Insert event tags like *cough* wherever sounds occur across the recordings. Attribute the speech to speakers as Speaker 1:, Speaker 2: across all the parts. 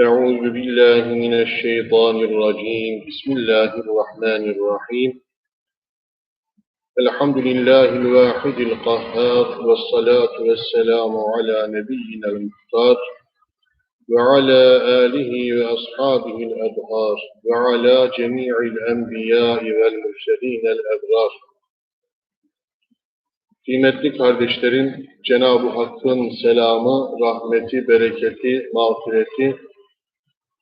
Speaker 1: أعوذ بالله من الشيطان الرجيم بسم الله الرحمن الرحيم الحمد لله الواحد القهار والصلاة والسلام على نبينا المختار وعلى آله وأصحابه الأبرار وعلى جميع الأنبياء والمرسلين الأبرار Kıymetli kardeşlerim, Cenab-ı Hakk'ın selamı, rahmeti, bereketi, mağfireti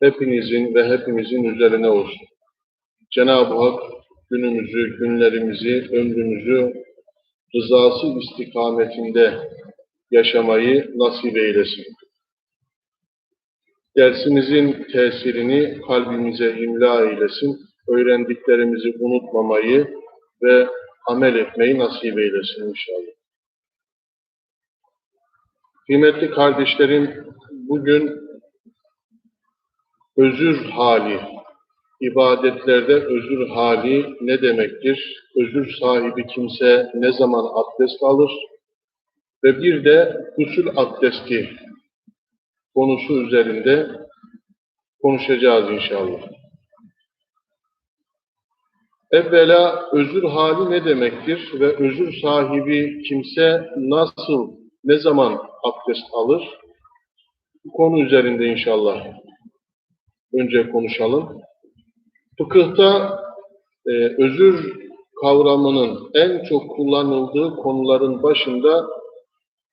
Speaker 1: hepinizin ve hepimizin üzerine olsun. Cenab-ı Hak günümüzü, günlerimizi, ömrümüzü rızası istikametinde yaşamayı nasip eylesin. Dersimizin tesirini kalbimize imla eylesin. Öğrendiklerimizi unutmamayı ve amel etmeyi nasip eylesin inşallah. Kıymetli kardeşlerim, bugün özür hali, ibadetlerde özür hali ne demektir? Özür sahibi kimse ne zaman abdest alır? Ve bir de usul abdesti konusu üzerinde konuşacağız inşallah. Evvela özür hali ne demektir ve özür sahibi kimse nasıl, ne zaman abdest alır? Bu konu üzerinde inşallah önce konuşalım. Fıkıhta e, özür kavramının en çok kullanıldığı konuların başında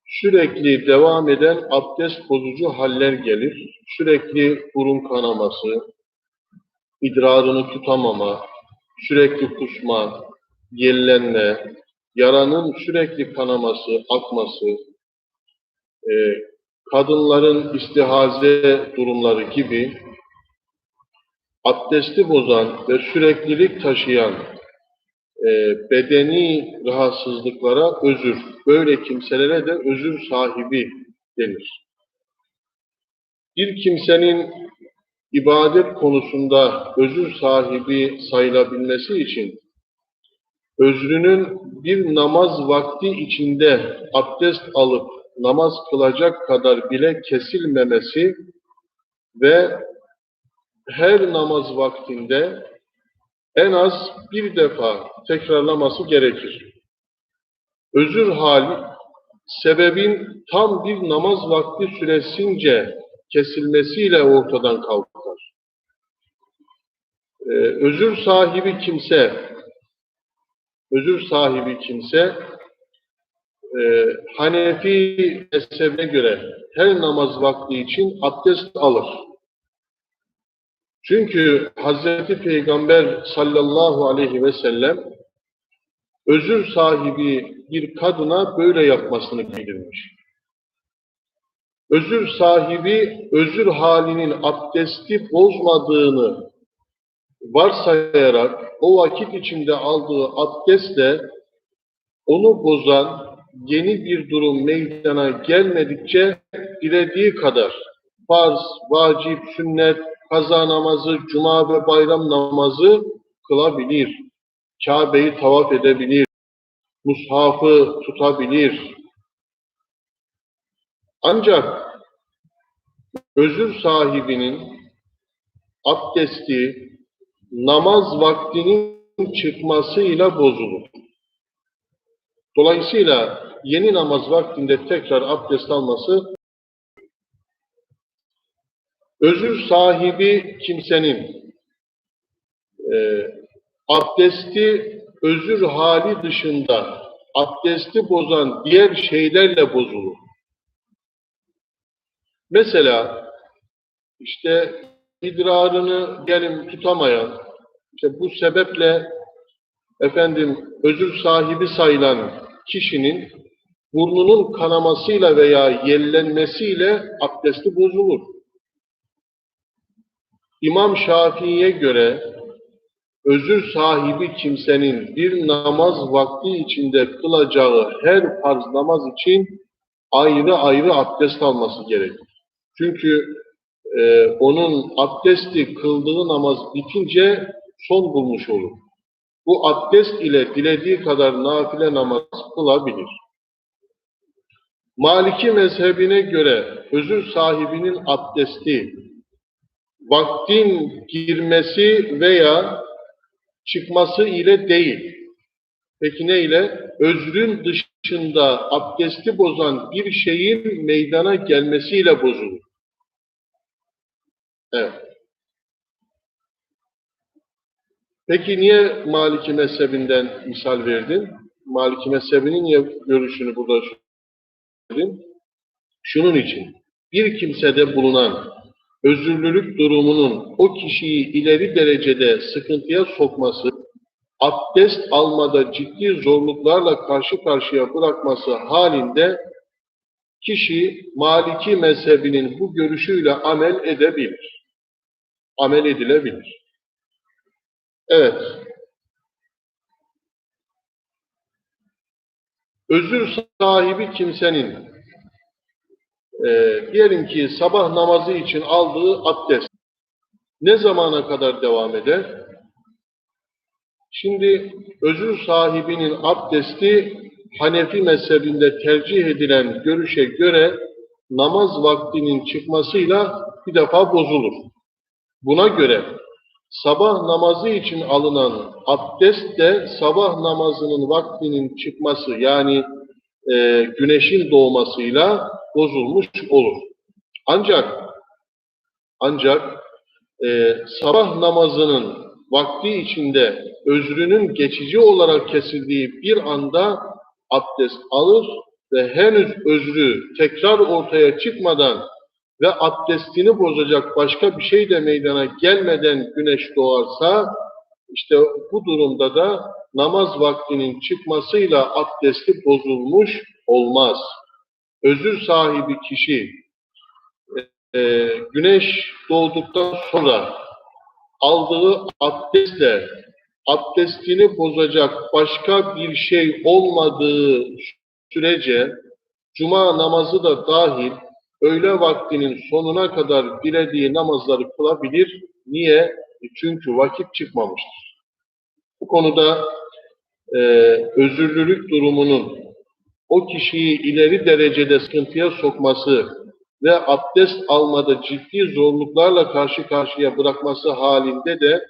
Speaker 1: sürekli devam eden abdest bozucu haller gelir. Sürekli burun kanaması, idrarını tutamama, sürekli kusma, yellenme, yaranın sürekli kanaması, akması, e, kadınların istihaze durumları gibi abdesti bozan ve süreklilik taşıyan e, bedeni rahatsızlıklara özür, böyle kimselere de özür sahibi denir. Bir kimsenin ibadet konusunda özür sahibi sayılabilmesi için özrünün bir namaz vakti içinde abdest alıp namaz kılacak kadar bile kesilmemesi ve her namaz vaktinde en az bir defa tekrarlaması gerekir. Özür hali sebebin tam bir namaz vakti süresince kesilmesiyle ortadan kalkar. Ee, özür sahibi kimse, özür sahibi kimse e, Hanefi mezhebine göre her namaz vakti için abdest alır. Çünkü Hazreti Peygamber sallallahu aleyhi ve sellem özür sahibi bir kadına böyle yapmasını bildirmiş. Özür sahibi özür halinin abdesti bozmadığını varsayarak o vakit içinde aldığı abdestle onu bozan yeni bir durum meydana gelmedikçe dilediği kadar farz, vacip, sünnet, kaza namazı, cuma ve bayram namazı kılabilir. Kabe'yi tavaf edebilir. Mushafı tutabilir. Ancak özür sahibinin abdesti namaz vaktinin çıkmasıyla bozulur. Dolayısıyla yeni namaz vaktinde tekrar abdest alması özür sahibi kimsenin e, abdesti özür hali dışında abdesti bozan diğer şeylerle bozulur. Mesela işte idrarını gelin tutamayan, işte bu sebeple efendim özür sahibi sayılan kişinin burnunun kanamasıyla veya yellenmesiyle abdesti bozulur. İmam Şafii'ye göre özür sahibi kimsenin bir namaz vakti içinde kılacağı her farz namaz için ayrı ayrı abdest alması gerekir. Çünkü e, onun abdesti kıldığı namaz bitince son bulmuş olur. Bu abdest ile dilediği kadar nafile namaz kılabilir. Maliki mezhebine göre özür sahibinin abdesti vaktin girmesi veya çıkması ile değil. Peki ne ile? Özrün dışında abdesti bozan bir şeyin meydana gelmesiyle bozulur. Evet. Peki niye Maliki mezhebinden misal verdin? Maliki mezhebinin görüşünü burada söyledin? Şunun için, bir kimsede bulunan özürlülük durumunun o kişiyi ileri derecede sıkıntıya sokması, abdest almada ciddi zorluklarla karşı karşıya bırakması halinde kişi Maliki mezhebinin bu görüşüyle amel edebilir. Amel edilebilir. Evet. Özür sahibi kimsenin e, diyelim ki sabah namazı için aldığı abdest ne zamana kadar devam eder? Şimdi özür sahibinin abdesti Hanefi mezhebinde tercih edilen görüşe göre namaz vaktinin çıkmasıyla bir defa bozulur. Buna göre sabah namazı için alınan abdest de sabah namazının vaktinin çıkması yani e, güneşin doğmasıyla bozulmuş olur. Ancak ancak e, sabah namazının vakti içinde özrünün geçici olarak kesildiği bir anda abdest alır ve henüz özrü tekrar ortaya çıkmadan ve abdestini bozacak başka bir şey de meydana gelmeden güneş doğarsa işte bu durumda da namaz vaktinin çıkmasıyla abdesti bozulmuş olmaz. Özür sahibi kişi e, güneş doğduktan sonra aldığı abdestle abdestini bozacak başka bir şey olmadığı sürece cuma namazı da dahil öğle vaktinin sonuna kadar dilediği namazları kılabilir. Niye? Çünkü vakit çıkmamıştır. Bu konuda e, özürlülük durumunun o kişiyi ileri derecede sıkıntıya sokması ve abdest almada ciddi zorluklarla karşı karşıya bırakması halinde de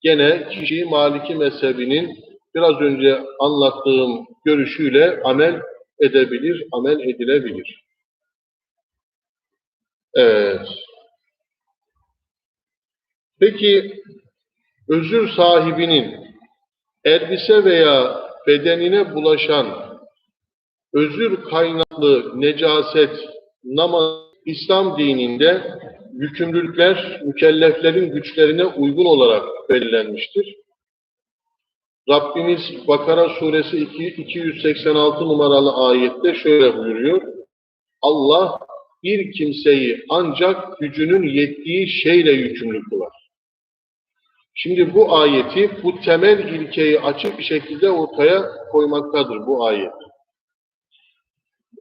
Speaker 1: gene kişi Maliki mezhebinin biraz önce anlattığım görüşüyle amel edebilir, amel edilebilir. Evet. Peki özür sahibinin elbise veya bedenine bulaşan özür kaynaklı necaset namaz İslam dininde yükümlülükler mükelleflerin güçlerine uygun olarak belirlenmiştir. Rabbimiz Bakara suresi 2, 286 numaralı ayette şöyle buyuruyor. Allah bir kimseyi ancak gücünün yettiği şeyle yükümlü kılar. Şimdi bu ayeti, bu temel ilkeyi açık bir şekilde ortaya koymaktadır bu ayet.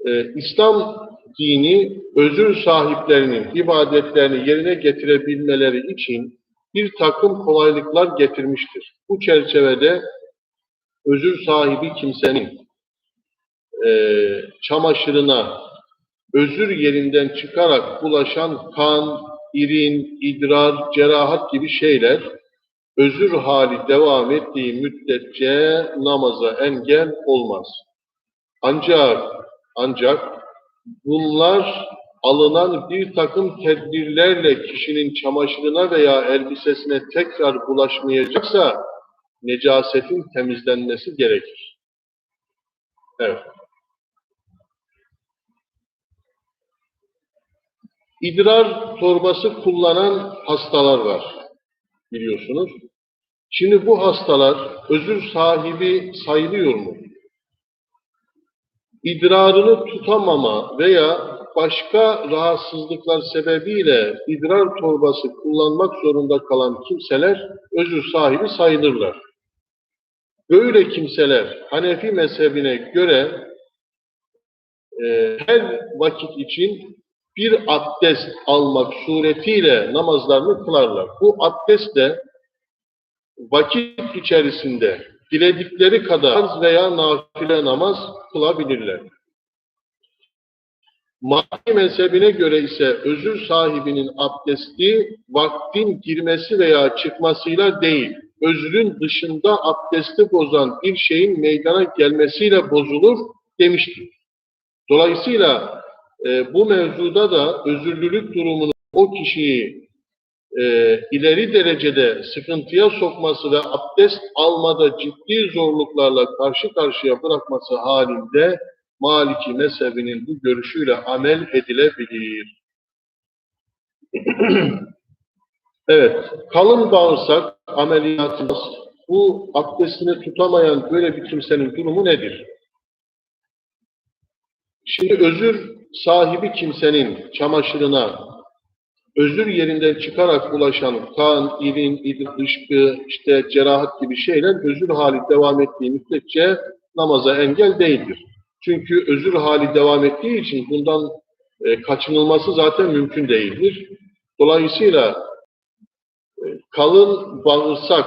Speaker 1: Ee, İslam dini özür sahiplerinin ibadetlerini yerine getirebilmeleri için bir takım kolaylıklar getirmiştir. Bu çerçevede özür sahibi kimsenin e, çamaşırına özür yerinden çıkarak bulaşan kan, irin, idrar, cerahat gibi şeyler özür hali devam ettiği müddetçe namaza engel olmaz. Ancak ancak bunlar alınan bir takım tedbirlerle kişinin çamaşırına veya elbisesine tekrar bulaşmayacaksa necasetin temizlenmesi gerekir. Evet. İdrar torbası kullanan hastalar var biliyorsunuz. Şimdi bu hastalar özür sahibi sayılıyor mu? İdrarını tutamama veya başka rahatsızlıklar sebebiyle idrar torbası kullanmak zorunda kalan kimseler özür sahibi sayılırlar. Böyle kimseler Hanefi mezhebine göre e, her vakit için bir abdest almak suretiyle namazlarını kılarlar. Bu abdest de vakit içerisinde diledikleri kadar farz veya nafile namaz kılabilirler. Maliki mezhebine göre ise özür sahibinin abdesti vaktin girmesi veya çıkmasıyla değil, özrün dışında abdesti bozan bir şeyin meydana gelmesiyle bozulur demiştir. Dolayısıyla e, bu mevzuda da özürlülük durumunu o kişiyi e, ileri derecede sıkıntıya sokması ve abdest almada ciddi zorluklarla karşı karşıya bırakması halinde Maliki mezhebinin bu görüşüyle amel edilebilir. *clears throat* evet, kalın bağırsak ameliyatımız bu abdestini tutamayan böyle bir kimsenin durumu nedir? Şimdi özür sahibi kimsenin çamaşırına özür yerinden çıkarak ulaşan kan, irin, irin, dışkı, işte cerahat gibi şeyler özür hali devam ettiği müddetçe namaza engel değildir. Çünkü özür hali devam ettiği için bundan e, kaçınılması zaten mümkün değildir. Dolayısıyla e, kalın bağırsak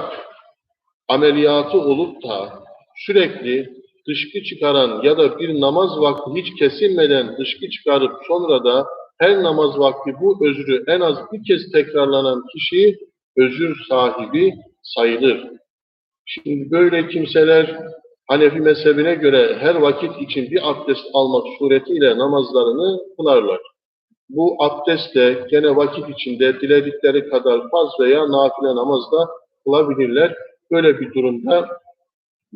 Speaker 1: ameliyatı olup da sürekli dışkı çıkaran ya da bir namaz vakti hiç kesilmeden dışkı çıkarıp sonra da her namaz vakti bu özrü en az bir kez tekrarlanan kişi özür sahibi sayılır. Şimdi böyle kimseler Hanefi mezhebine göre her vakit için bir abdest almak suretiyle namazlarını kılarlar. Bu abdest de gene vakit içinde diledikleri kadar farz veya nafile namazda kılabilirler. Böyle bir durumda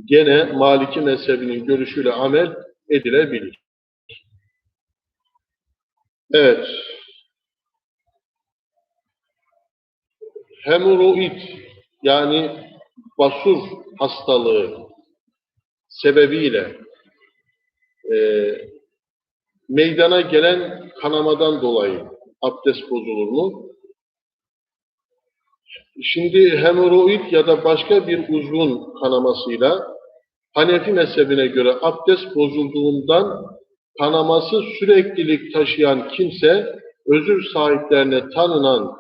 Speaker 1: gene Maliki mezhebinin görüşüyle amel edilebilir. Evet. Hemoroid yani basur hastalığı sebebiyle e, meydana gelen kanamadan dolayı abdest bozulur mu? Şimdi hemoroid ya da başka bir uzvun kanamasıyla Hanefi mezhebine göre abdest bozulduğundan kanaması süreklilik taşıyan kimse özür sahiplerine tanınan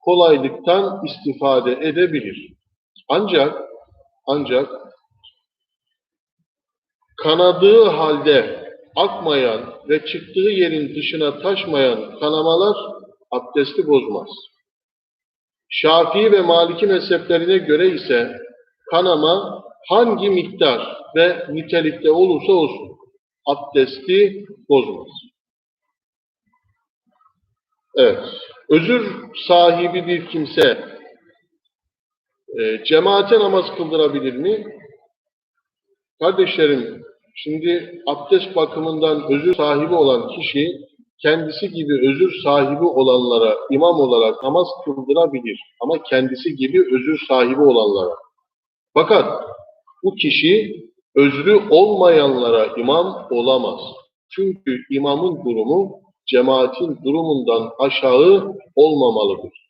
Speaker 1: kolaylıktan istifade edebilir. Ancak ancak kanadığı halde akmayan ve çıktığı yerin dışına taşmayan kanamalar abdesti bozmaz. Şafii ve Maliki mezheplerine göre ise kanama hangi miktar ve nitelikte olursa olsun abdesti bozmaz. Evet, özür sahibi bir kimse e, cemaate namaz kıldırabilir mi? Kardeşlerim, şimdi abdest bakımından özür sahibi olan kişi kendisi gibi özür sahibi olanlara imam olarak namaz kıldırabilir. Ama kendisi gibi özür sahibi olanlara. Fakat bu kişi özrü olmayanlara imam olamaz. Çünkü imamın durumu cemaatin durumundan aşağı olmamalıdır.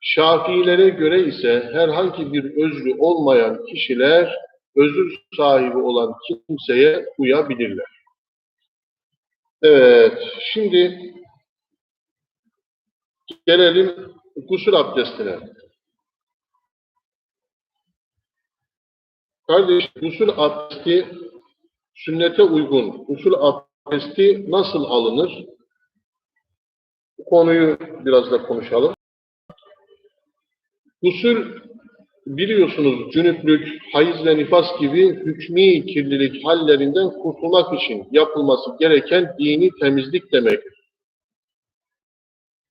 Speaker 1: Şafiilere göre ise herhangi bir özrü olmayan kişiler özür sahibi olan kimseye uyabilirler. Evet, şimdi gelelim gusül abdestine. Kardeş, gusül abdesti sünnete uygun. Gusül abdesti nasıl alınır? Bu konuyu biraz da konuşalım. Gusül biliyorsunuz cünüplük, hayız ve nifas gibi hükmü kirlilik hallerinden kurtulmak için yapılması gereken dini temizlik demektir.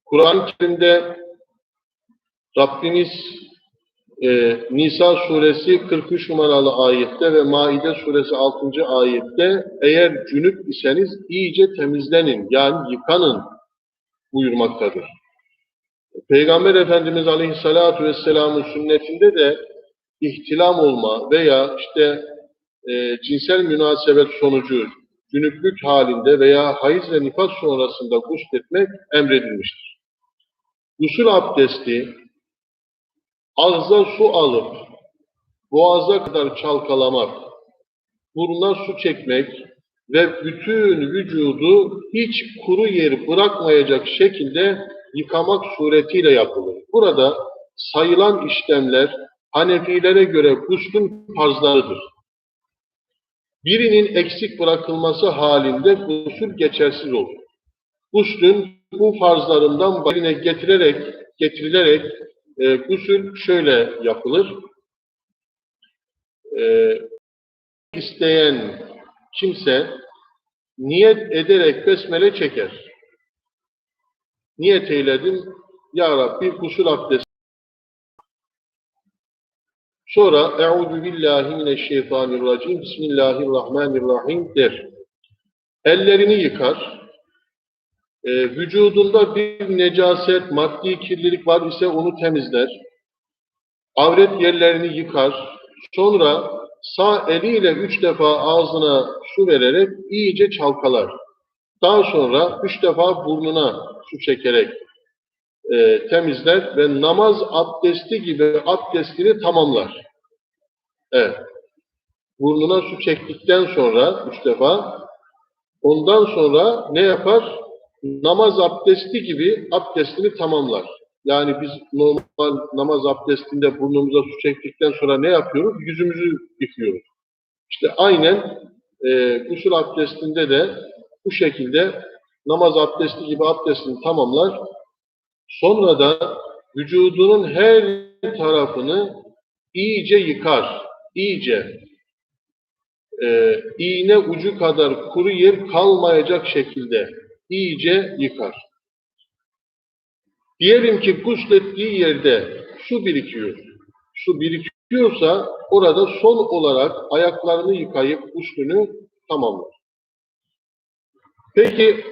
Speaker 1: Kur'an-ı Kerim'de Rabbimiz e, Nisa suresi 43 numaralı ayette ve Maide suresi 6. ayette eğer cünüp iseniz iyice temizlenin yani yıkanın buyurmaktadır. Peygamber Efendimiz Aleyhisselatü Vesselam'ın sünnetinde de ihtilam olma veya işte e, cinsel münasebet sonucu cünüplük halinde veya hayız ve nifas sonrasında gusletmek emredilmiştir. Gusül abdesti ağza su alıp boğaza kadar çalkalamak, buruna su çekmek ve bütün vücudu hiç kuru yer bırakmayacak şekilde yıkamak suretiyle yapılır. Burada sayılan işlemler Hanefilere göre guslün farzlarıdır. Birinin eksik bırakılması halinde gusül geçersiz olur. Guslün bu farzlarından birine getirerek, getirilerek e, gusül şöyle yapılır. E, isteyen kimse niyet ederek besmele çeker. Niyet eyledim, Ya Rabbi gusül abdesti. Sonra Euzu billahi mineşşeytanirracim. Bismillahirrahmanirrahim der. Ellerini yıkar. Ee, vücudunda bir necaset, maddi kirlilik var ise onu temizler. Avret yerlerini yıkar. Sonra sağ eliyle üç defa ağzına su vererek iyice çalkalar. Daha sonra üç defa burnuna su çekerek e, temizler ve namaz abdesti gibi abdestini tamamlar. Evet. Burnuna su çektikten sonra üç defa ondan sonra ne yapar? Namaz abdesti gibi abdestini tamamlar. Yani biz normal namaz abdestinde burnumuza su çektikten sonra ne yapıyoruz? Yüzümüzü yıkıyoruz. İşte aynen e, gusül abdestinde de bu şekilde namaz abdesti gibi abdestini tamamlar. Sonra da vücudunun her tarafını iyice yıkar. İyice. E, iğne ucu kadar kuru yer kalmayacak şekilde iyice yıkar. Diyelim ki guslettiği yerde su birikiyor. Su birikiyorsa orada son olarak ayaklarını yıkayıp guslünü tamamlar. Peki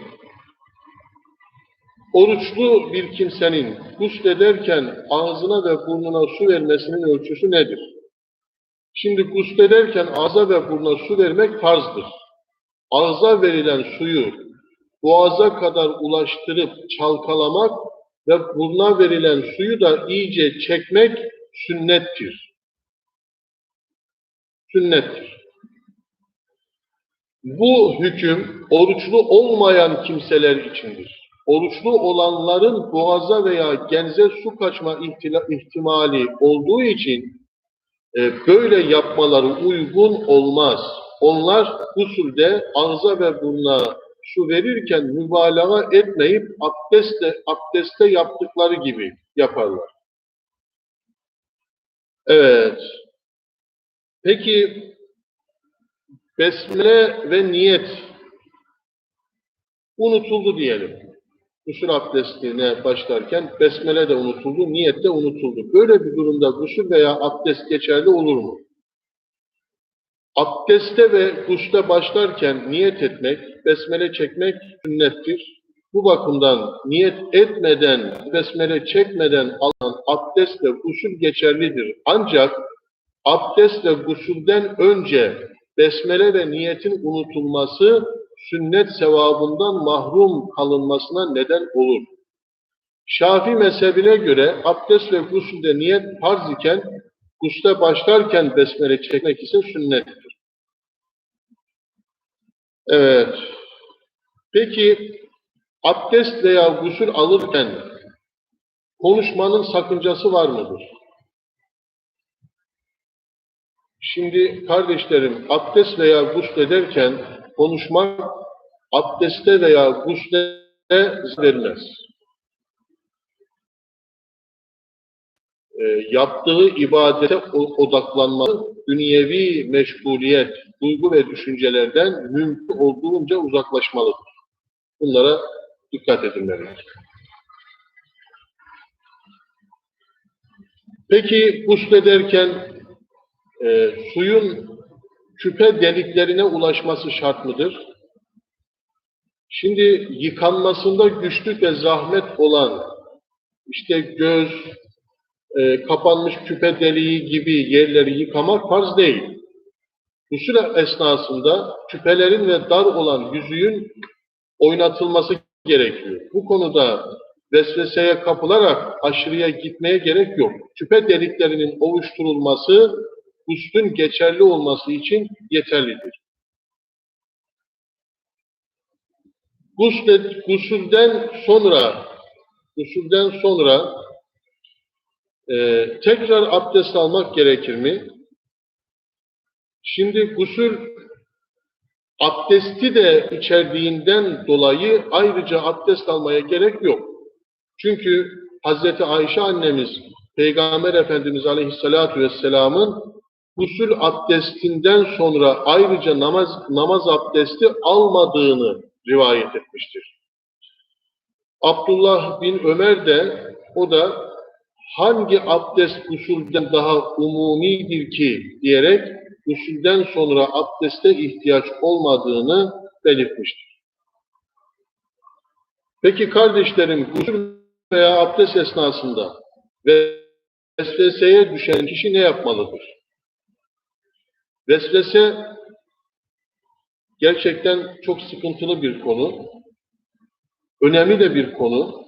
Speaker 1: oruçlu bir kimsenin guslederken ağzına ve burnuna su vermesinin ölçüsü nedir? Şimdi guslederken ağza ve burnuna su vermek farzdır. Ağza verilen suyu boğaza kadar ulaştırıp çalkalamak ve buruna verilen suyu da iyice çekmek sünnettir. Sünnettir. Bu hüküm oruçlu olmayan kimseler içindir. Oruçlu olanların boğaza veya genze su kaçma ihtimali olduğu için e, böyle yapmaları uygun olmaz. Onlar usulde ağza ve burnuna su verirken mübalağa etmeyip abdestle, abdeste yaptıkları gibi yaparlar. Evet. Peki besmele ve niyet unutuldu diyelim. Gusül abdestine başlarken besmele de unutuldu, niyet de unutuldu. Böyle bir durumda gusül veya abdest geçerli olur mu? Abdeste ve gusle başlarken niyet etmek, besmele çekmek sünnettir. Bu bakımdan niyet etmeden, besmele çekmeden alınan abdest ve gusül geçerlidir. Ancak abdest ve gusülden önce besmele ve niyetin unutulması sünnet sevabından mahrum kalınmasına neden olur. Şafi mezhebine göre abdest ve gusülde niyet farz iken gusle başlarken besmele çekmek ise sünnettir. Evet. Peki abdest veya gusül alırken konuşmanın sakıncası var mıdır? Şimdi kardeşlerim abdest veya gusül ederken konuşmak abdeste veya gusle verilmez. E, yaptığı ibadete odaklanmalı, dünyevi meşguliyet, duygu ve düşüncelerden mümkün olduğunca uzaklaşmalıdır. Bunlara dikkat edilmelidir. Peki guslederken e, suyun küpe deliklerine ulaşması şart mıdır? Şimdi yıkanmasında güçlük ve zahmet olan işte göz, e, kapanmış küpe deliği gibi yerleri yıkamak farz değil. Gusül esnasında küpelerin ve dar olan yüzüğün oynatılması gerekiyor. Bu konuda vesveseye kapılarak aşırıya gitmeye gerek yok. Küpe deliklerinin oluşturulması guslün geçerli olması için yeterlidir. Gusülden sonra gusülden sonra e, tekrar abdest almak gerekir mi? Şimdi gusül abdesti de içerdiğinden dolayı ayrıca abdest almaya gerek yok. Çünkü Hazreti Ayşe annemiz Peygamber Efendimiz Aleyhisselatü Vesselam'ın gusül abdestinden sonra ayrıca namaz, namaz abdesti almadığını rivayet etmiştir. Abdullah bin Ömer de o da hangi abdest usulden daha umumidir ki diyerek usulden sonra abdeste ihtiyaç olmadığını belirtmiştir. Peki kardeşlerim gusül veya abdest esnasında vesveseye düşen kişi ne yapmalıdır? Vesvese gerçekten çok sıkıntılı bir konu. Önemli de bir konu.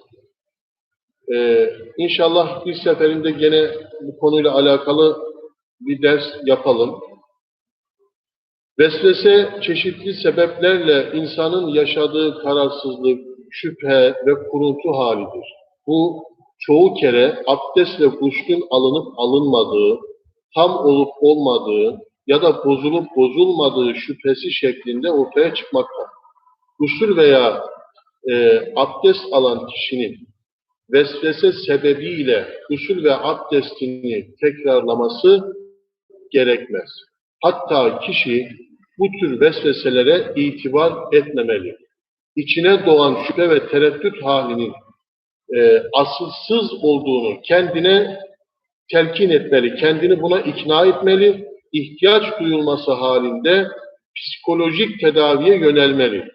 Speaker 1: Ee, inşallah bir seferinde gene bu konuyla alakalı bir ders yapalım. Vesvese çeşitli sebeplerle insanın yaşadığı kararsızlık, şüphe ve kuruntu halidir. Bu çoğu kere abdestle guslün alınıp alınmadığı, tam olup olmadığı ya da bozulup bozulmadığı şüphesi şeklinde ortaya çıkmakta. Gusül veya e, abdest alan kişinin vesvese sebebiyle gusül ve abdestini tekrarlaması gerekmez. Hatta kişi bu tür vesveselere itibar etmemeli. İçine doğan şüphe ve tereddüt halinin e, asılsız olduğunu kendine telkin etmeli, kendini buna ikna etmeli, ihtiyaç duyulması halinde psikolojik tedaviye yönelmeli.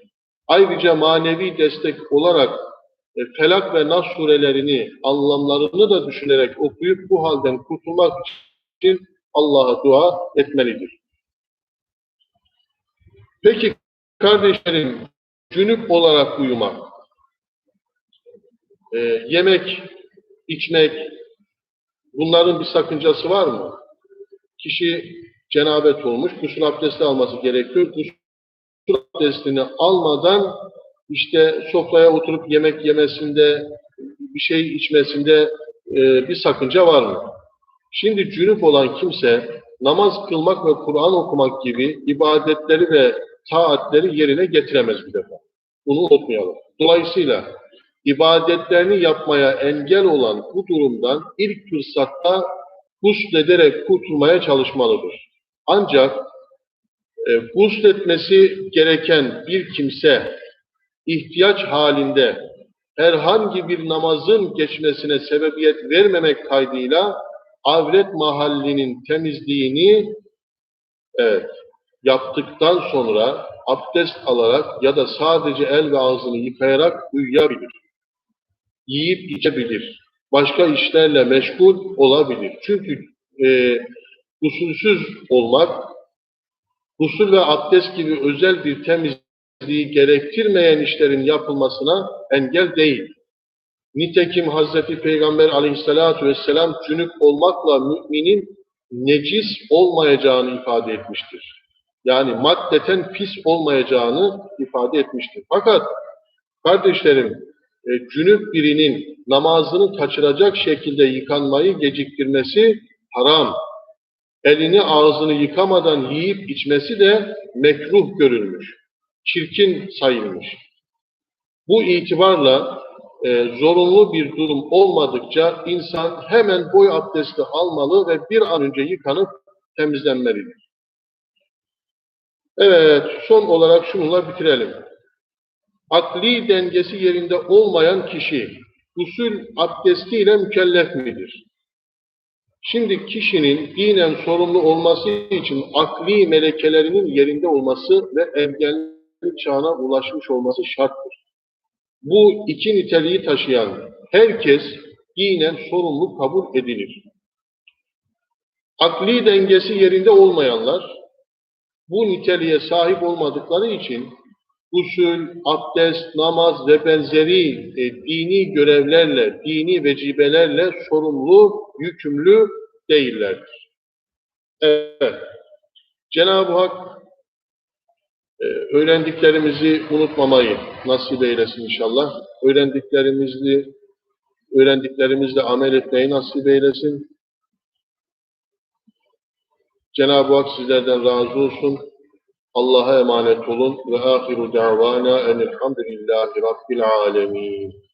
Speaker 1: Ayrıca manevi destek olarak e, Felak ve Nas surelerini, anlamlarını da düşünerek okuyup bu halden kurtulmak için Allah'a dua etmelidir. Peki kardeşlerim, cünüp olarak uyumak, e, yemek, içmek, bunların bir sakıncası var mı? Kişi cenabet olmuş, gusül abdesti alması gerekiyor. Gusül abdestini almadan işte sofraya oturup yemek yemesinde, bir şey içmesinde e, bir sakınca var mı? Şimdi cünüp olan kimse namaz kılmak ve Kur'an okumak gibi ibadetleri ve taatleri yerine getiremez bir defa. Bunu unutmayalım. Dolayısıyla ibadetlerini yapmaya engel olan bu durumdan ilk fırsatta guslederek kurtulmaya çalışmalıdır. Ancak e, gusletmesi gereken bir kimse ihtiyaç halinde herhangi bir namazın geçmesine sebebiyet vermemek kaydıyla avret mahallinin temizliğini evet, yaptıktan sonra abdest alarak ya da sadece el ve ağzını yıkayarak uyuyabilir. Yiyip içebilir. Başka işlerle meşgul olabilir. Çünkü e, usulsüz olmak, usul ve abdest gibi özel bir temizliği gerektirmeyen işlerin yapılmasına engel değil. Nitekim Hazreti Peygamber aleyhissalatu vesselam cünüp olmakla müminin necis olmayacağını ifade etmiştir. Yani maddeten pis olmayacağını ifade etmiştir. Fakat kardeşlerim, e, cünüp birinin namazını kaçıracak şekilde yıkanmayı geciktirmesi haram. Elini ağzını yıkamadan yiyip içmesi de mekruh görülmüş. Çirkin sayılmış. Bu itibarla e, zorunlu bir durum olmadıkça insan hemen boy abdesti almalı ve bir an önce yıkanıp temizlenmelidir. Evet, son olarak şununla bitirelim. Akli dengesi yerinde olmayan kişi usul abdestiyle mükellef midir? Şimdi kişinin dinen sorumlu olması için akli melekelerinin yerinde olması ve ergenlik çağına ulaşmış olması şarttır. Bu iki niteliği taşıyan herkes dinen sorumlu kabul edilir. Akli dengesi yerinde olmayanlar bu niteliğe sahip olmadıkları için usul, abdest, namaz ve benzeri e, dini görevlerle, dini vecibelerle sorumlu, yükümlü değillerdir. Evet. Cenab-ı Hak öğrendiklerimizi unutmamayı nasip eylesin inşallah. Öğrendiklerimizi öğrendiklerimizle amel etmeyi nasip eylesin. Cenab-ı Hak sizlerden razı olsun. Allah'a emanet olun ve ahiru davana enelhamdülillahi rabbil alemin.